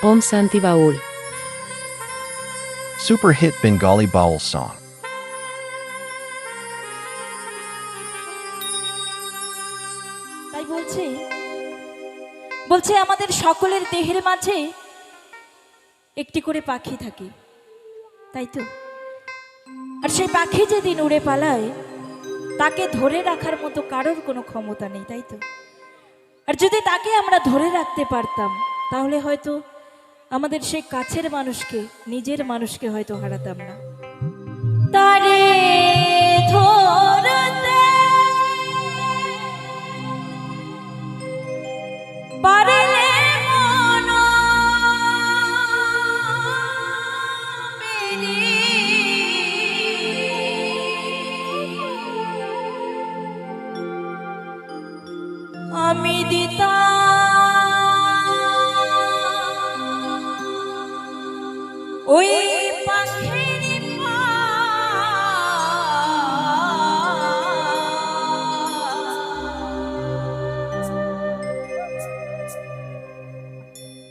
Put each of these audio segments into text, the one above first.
Om Santi Baul. Super hit Bengali Baul song. তাই বলছে বলছে আমাদের সকলের দেহের মাঝে একটি করে পাখি থাকে তাই তো আর সেই পাখি যেদিন উড়ে পালায় তাকে ধরে রাখার মতো কারোর কোনো ক্ষমতা নেই তাই তো আর যদি তাকে আমরা ধরে রাখতে পারতাম তাহলে হয়তো আমাদের সেই কাছের মানুষকে নিজের মানুষকে হয়তো হারাতাম না। তারে ধরতে ওই পাখির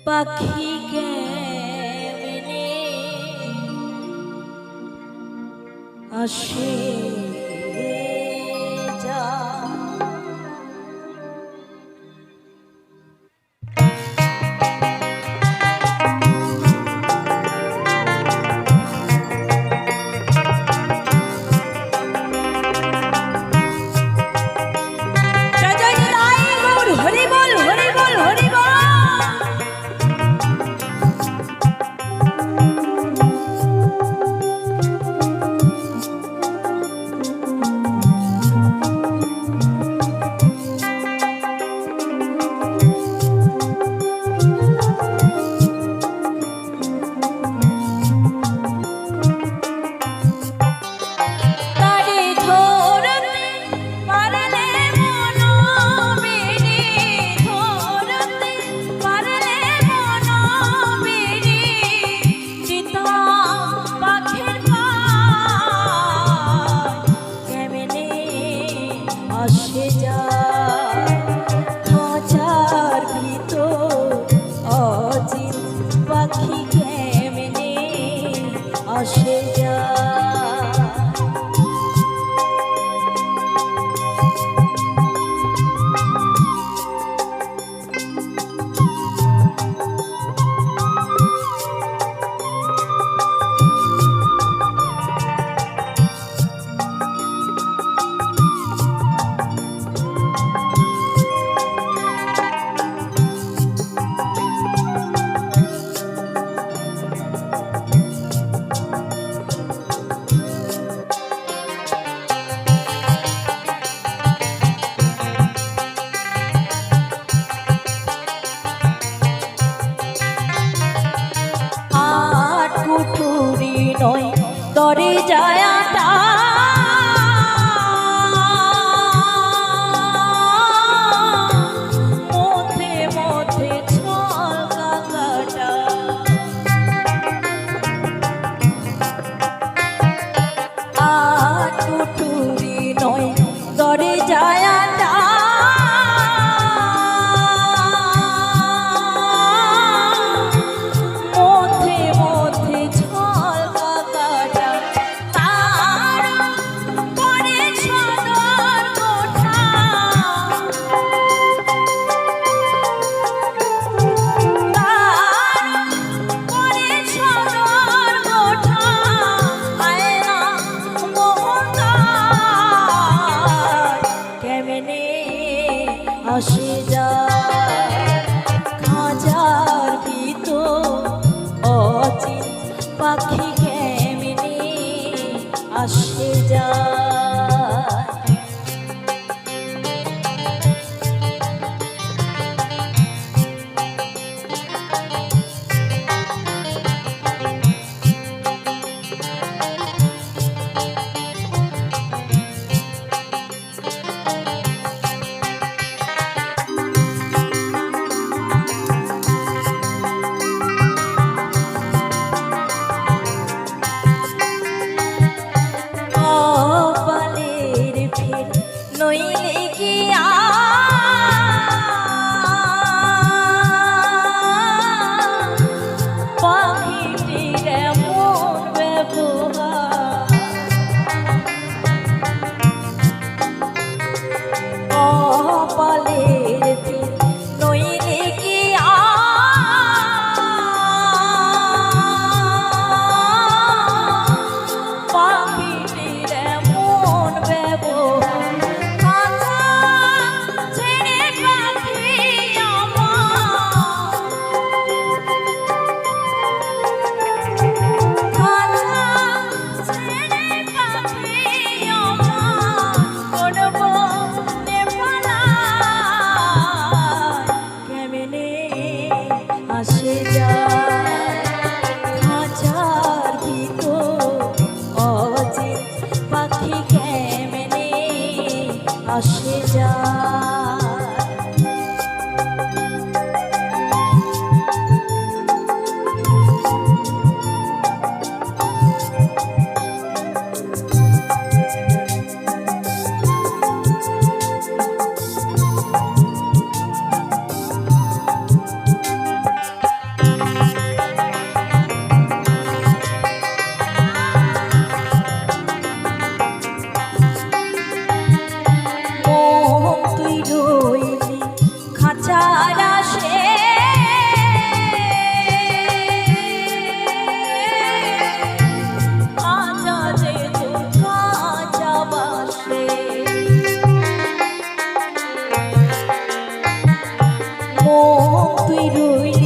পাখি কেমনে আসে? আসে যায় পাখি কেমনি আসে যায়। Allah. খাঁচারা